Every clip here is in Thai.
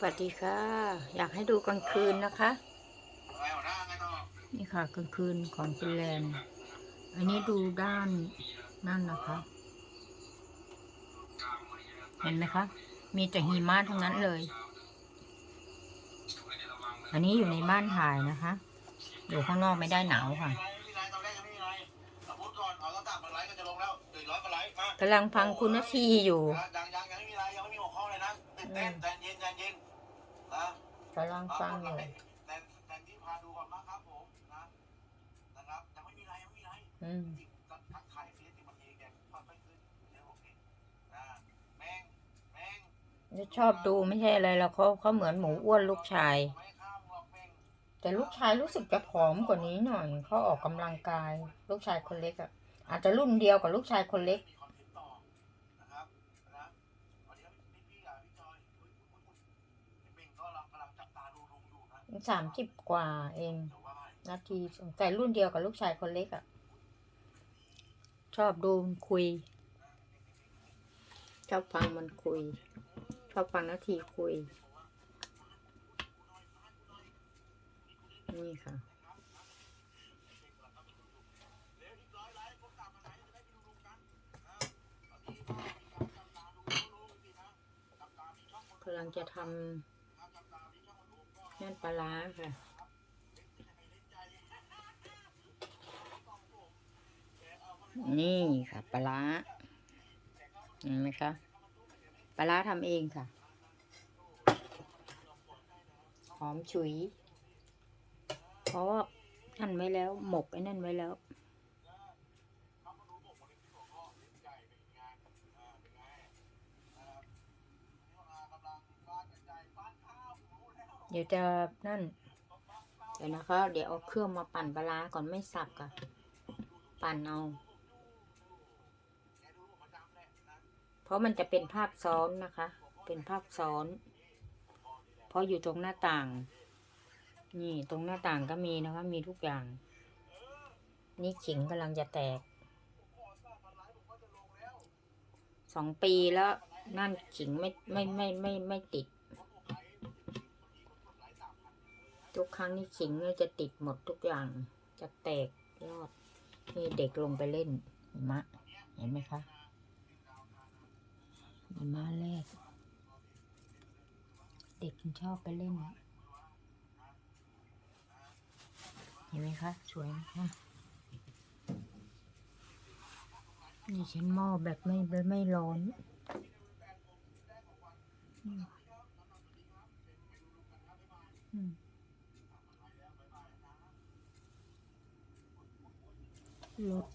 สวัสดีค่ะ อยากให้ดูกลางคืนนะคะ นี่ค่ะกลางคืนของฟินแลนด์ อันนี้ดูด้านนั่นนะคะ เห็นไหมคะ มีแต่หิมะทั้งนั้นเลย อันนี้อยู่ในบ้านถ่ายนะคะ อยู่ข้างนอกไม่ได้หนาวค่ะกำลังฟังคุณนาทีอยู่ ยังยังยังไม่มีอะไรยังไม่มีหัวข้อเลยนะตื่นเต้นใจเย็นใจเย็น กำลังฟังอยู่แต่แต่ที่พาดูก่อนนะครับผมนะนะครับยังไม่มีไรไม่มีไรอืมจิกทักทายเสียติมันเองแกฟังไปขึ้นเดี๋ยวโอเคนะแมงแมงชอบดูไม่ใช่อะไรแล้วเขาเขาเหมือนหมูอ้วนลูกชาย แต่ลูกชายรู้สึกจะผอมกว่านี้หน่อยเขาออกกำลังกาย ลูกชายคนเล็กอะอาจจะรุ่นเดียวกับลูกชายคนเล็ก มีคอนเทนต์ต่อนะครับนะวันนี้พี่พี่อะพี่จอยอุ้ยอุ้ยอุ้ยพี่เบ่งก็กำลังจับตาดูลุงอยู่นะ สามสิบกว่าเอง นาทีแต่รุ่นเดียวกับลูกชายคนเล็กอะ ชอบดูมันคุย ชอบฟังมันคุย ชอบฟังนาทีคุย นี่ค่ะกำลังจะทำ นั่นปลาล้าค่ะนี่ค่ะปลาร้าเห็นไหมคะปลาล้าทำเองค่ะ หอมฉุย เพราะว่านั่นไว้แล้ว หมกไอ้นั่นไว้แล้ว เดี๋ยวจะนั่น เดี๋ยวนะคะ เดี๋ยวเอาเครื่องมาปั่นปลาร้าก่อนไม่สับค่ะปั่นเอา เพราะมันจะเป็นภาพซ้อนนะคะ เป็นภาพซ้อน เพราะอยู่ตรงหน้าต่าง นี่ตรงหน้าต่างก็มีนะคะ มีทุกอย่าง นี่ขิงกำลังจะแตก สองปีแล้วนั่นขิงไม่ไม่ไม่ไม่ไม่ติด ทุกครั้งนี่ขิงเนี่ยจะติดหมดทุกอย่าง จะแตกยอด นี่เด็กลงไปเล่นหิมะ เห็นไหมคะหิมะแรก เด็กมันชอบไปเล่นเห็นไหมคะ สวยนะคะนี่ฉันหม้อแบบไม่ไม่ร้อนอืมอืม รถ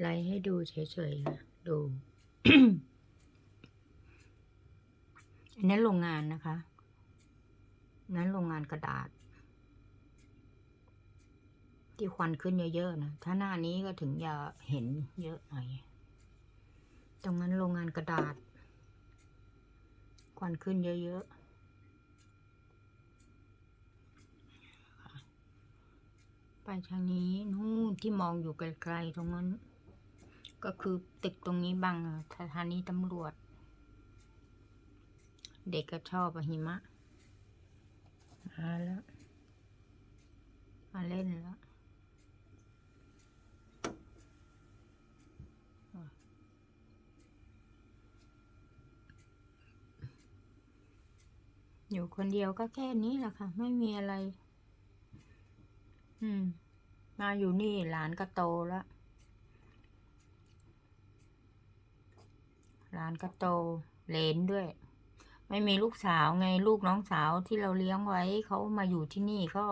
ไลฟ์ให้ดูเฉยๆค่ะ ดู อันนั้นโรงงานนะคะ นั้นโรงงานกระดาษ ที่ควันขึ้นเยอะๆนะ ถ้าหน้านี้ก็ถึงจะเห็นเยอะหน่อย ตรงนั้นโรงงานกระดาษ ควันขึ้นเยอะๆไปทางนี้นู่นที่มองอยู่ไกลๆตรงนั้น ก็คือตึกตรงนี้บังสถานีตำรวจ เด็กก็ชอบอะหิมะมาแล้วมาเล่นแล้ว อยู่คนเดียวก็แค่นี้แหละค่ะ ไม่มีอะไร อืม มาอยู่นี่หลานก็โตแล้วหลานก็โตเลนด้วย ไม่มีลูกสาวไงลูกน้องสาวที่เราเลี้ยงไว้เขามาอยู่ที่นี่เขา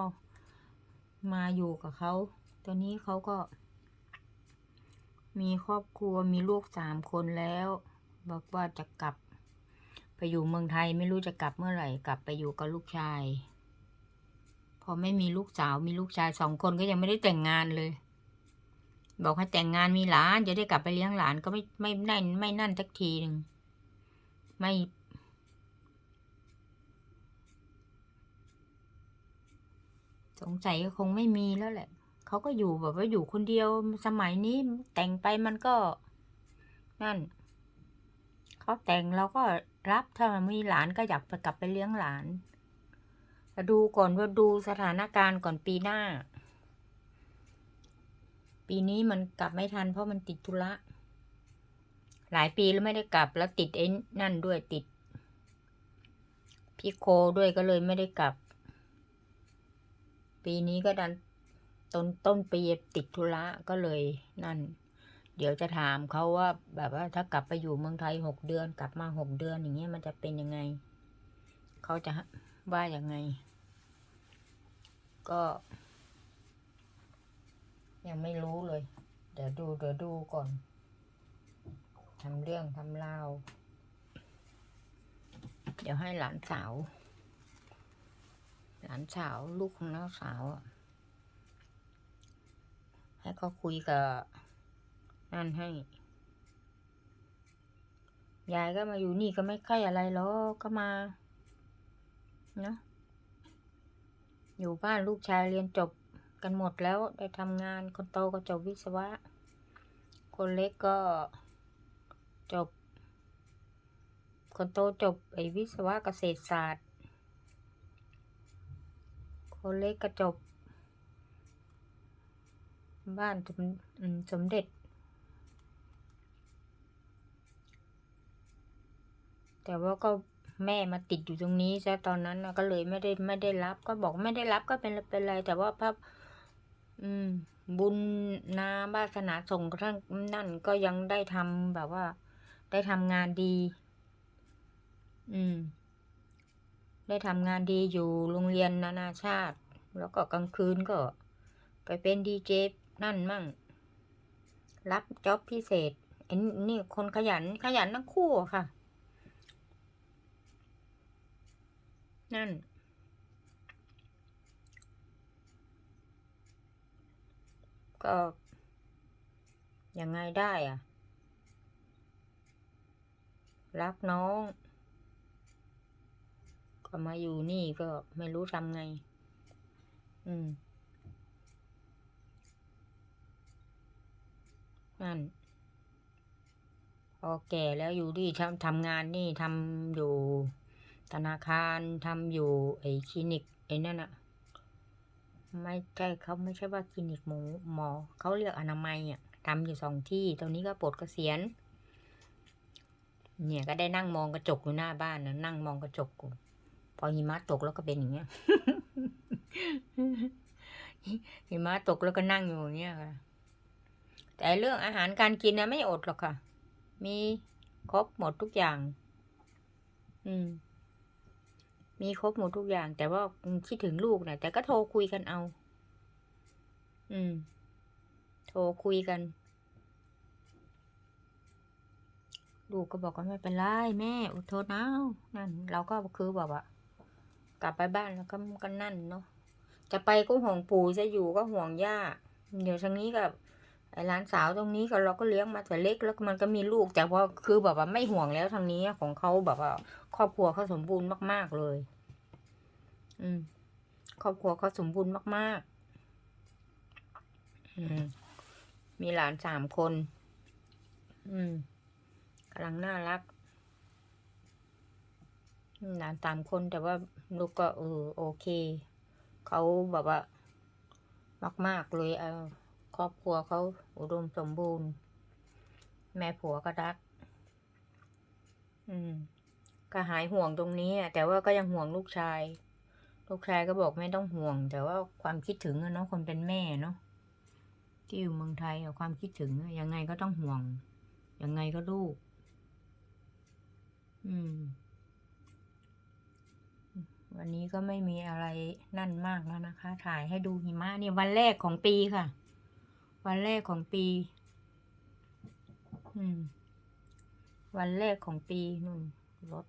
มาอยู่กับเขาตอนนี้เขาก็ มีครอบครัวมีลูกสามคนแล้ว บอกว่าจะกลับ ไปอยู่เมืองไทยไม่รู้จะกลับเมื่อไหร่ กลับไปอยู่กับลูกชาย พอไม่มีลูกสาวมีลูกชายสองคนก็ยังไม่ได้แต่งงานเลย บอกให้แต่งงานมีหลานจะได้กลับไปเลี้ยงหลานก็ไม่ไม่ได้ไม่นั่นสักทีหนึ่งไม่สงสัยคงไม่มีแล้วแหละ เขาก็อยู่แบบว่าอยู่คนเดียวสมัยนี้แต่งไปมันก็ นั่น เขาแต่งเราก็ รับถ้ามีหลานก็อยากไปกลับไปเลี้ยงหลานดูก่อนว่าดูสถานการณ์ก่อนปีหน้า ปีนี้มันกลับไม่ทันเพราะมันติดธุระ หลายปีแล้วไม่ได้กลับแล้วติดไอ้นั่นด้วยติด พี่โคด้วยก็เลยไม่ได้กลับ ปีนี้ก็ดันต้นต้นปีติดธุระก็เลยนั่น เดี๋ยวจะถามเขาว่า แบบว่าถ้ากลับไปอยู่เมืองไทยหกเดือนกลับมาหกเดือนอย่างเงี้ยมันจะเป็นยังไง เขาจะว่ายังไง ก็ ยังไม่รู้เลย เดี๋ยวดูเดี๋ยวดูก่อนทำเรื่องทำราเดี๋ยวให้หลานสาว หลานสาวลูกของน้าสาว ให้เขาคุยกับ นั่นให้ ยายก็มาอยู่นี่ก็ไม่ใกล้อะไรหรอกก็มา เนอะอยู่บ้านลูกชายเรียนจบกันหมดแล้วได้ทำงานคนโตก็จบวิศวะ คนเล็กก็จบ คนโตจบไอวิศวะเกษตรศาสตร์ คนเล็กก็จบ บ้านสมสมเด็จ แต่ว่าก็แม่มาติดอยู่ตรงนี้ซะตอนนั้นก็เลยไม่ได้ไม่ได้รับ ก็บอกไม่ได้รับก็เป็นเป็นไร แต่ว่าพระอืม บุญนาบาสนาส่งกระทั่งนั่นก็ยังได้ทำแบบว่า ได้ทำงานดี อืม ได้ทำงานดีอยู่โรงเรียนนานาชาติ แล้วก็กลางคืนก็ ไปเป็นดีเจนั่นมั่ง รับจ็อบพิเศษไอ้นี่คนขยันขยันทั้งคู่ค่ะ นั่น ก็ยังไงได้อะรักน้อง ก็มาอยู่นี่ก็ไม่รู้ทำไง อืม นั่นพอแก่แล้วอยู่ที่ทำทำงานนี่ทำอยู่ ธนาคารทำอยู่ไอ้คลินิกไอ้นั่นอะไม่ใช่เขาไม่ใช่ว่าคลินิกหมูหมอเขาเรียกอนามัยอะทำอยู่สองที่ตอนนี้ก็ปลดเกษียณเนี่ยก็ได้นั่งมองกระจกอยู่หน้าบ้านนะนั่งมองกระจกอยู่พอหิมะตกแล้วก็เป็นอย่างเงี้ยหิมะตกแล้วก็นั่งอยู่อย่างเงี้ยค่ะแต่เรื่องอาหารการกินนะไม่อดหรอกค่ะ มีครบหมดทุกอย่าง อืม มีครบหมดทุกอย่าง แต่ว่าคิดถึงลูกนะแต่ก็โทรคุยกันเอา อืม โทรคุยกัน ลูกก็บอกว่าไม่เป็นไรแม่อดทนเอานั่น เราก็คือแบบว่ากลับไปบ้านแล้วก็ก็นั่นเนาะจะไปก็ห่วงปู่จะอยู่ก็ห่วงย่าเดี๋ยวทางนี้กับไอ้หลานสาวตรงนี้ก็เราก็เลี้ยงมาแต่เล็กแล้วมันก็มีลูก แต่ว่าคือแบบว่าไม่ห่วงแล้วทางนี้ของเขาแบบว่า ครอบครัวเขาสมบูรณ์มาก ๆเลย อืม ครอบครัวเขาสมบูรณ์มาก ๆ อืม มีหลานสามคน อืมกำลังน่ารัก หลานสามคนแต่ว่าลูกก็เออโอเค เขาแบบว่ามาก ๆ เลยเออครอบครัวเขาอุดมสมบูรณ์ แม่ผัวก็รัก อืม ก็หายห่วงตรงนี้แต่ว่าก็ยังห่วงลูกชาย ลูกชายก็บอกไม่ต้องห่วง แต่ว่าความคิดถึงเนาะคนเป็นแม่เนาะที่อยู่เมืองไทยความคิดถึงยังไงก็ต้องห่วง ยังไงก็ลูก อืม วันนี้ก็ไม่มีอะไรนั่นมากแล้วนะคะ ถ่ายให้ดูหิมะนี่วันแรกของปีค่ะ วันแรกของปี อืม วันแรกของปีนู่นรถ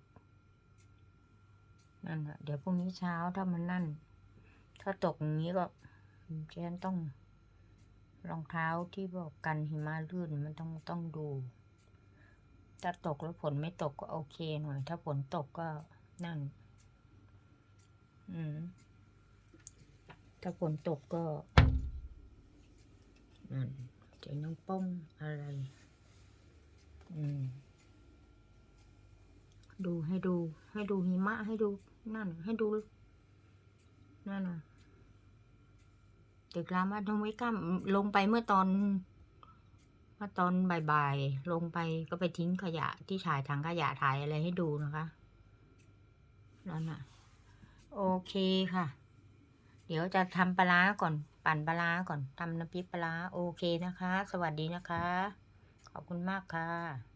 นั่นอะเดี๋ยวพรุ่งนี้เช้าถ้ามันนั่น ถ้าตกอย่างนี้ก็ฉันต้องรองเท้าที่บอกกันหิมะลื่นมันต้องต้องดู ถ้าตกแล้วฝนไม่ตกก็โอเคหน่อย ถ้าฝนตกก็นั่น อืม ถ้าฝนตกก็นั่นเสียงน้องป้องอะไร อืม ดูให้ดู ให้ดูหิมะให้ดูนั่นให้ดูนั่นน่ะตึกรามาทงไว้กั้มลงไปเมื่อตอนเมื่อตอนบ่ายๆลงไปก็ไปทิ้งขยะที่ถ่ายถังขยะถ่ายอะไรให้ดูนะคะนั่นน่ะ โอเคค่ะ เดี๋ยวจะทำปลาร้าก่อน ปั่นปลาร้าก่อนทำน้ำพริกปลาโอเคนะคะ สวัสดีนะคะ ขอบคุณมากค่ะ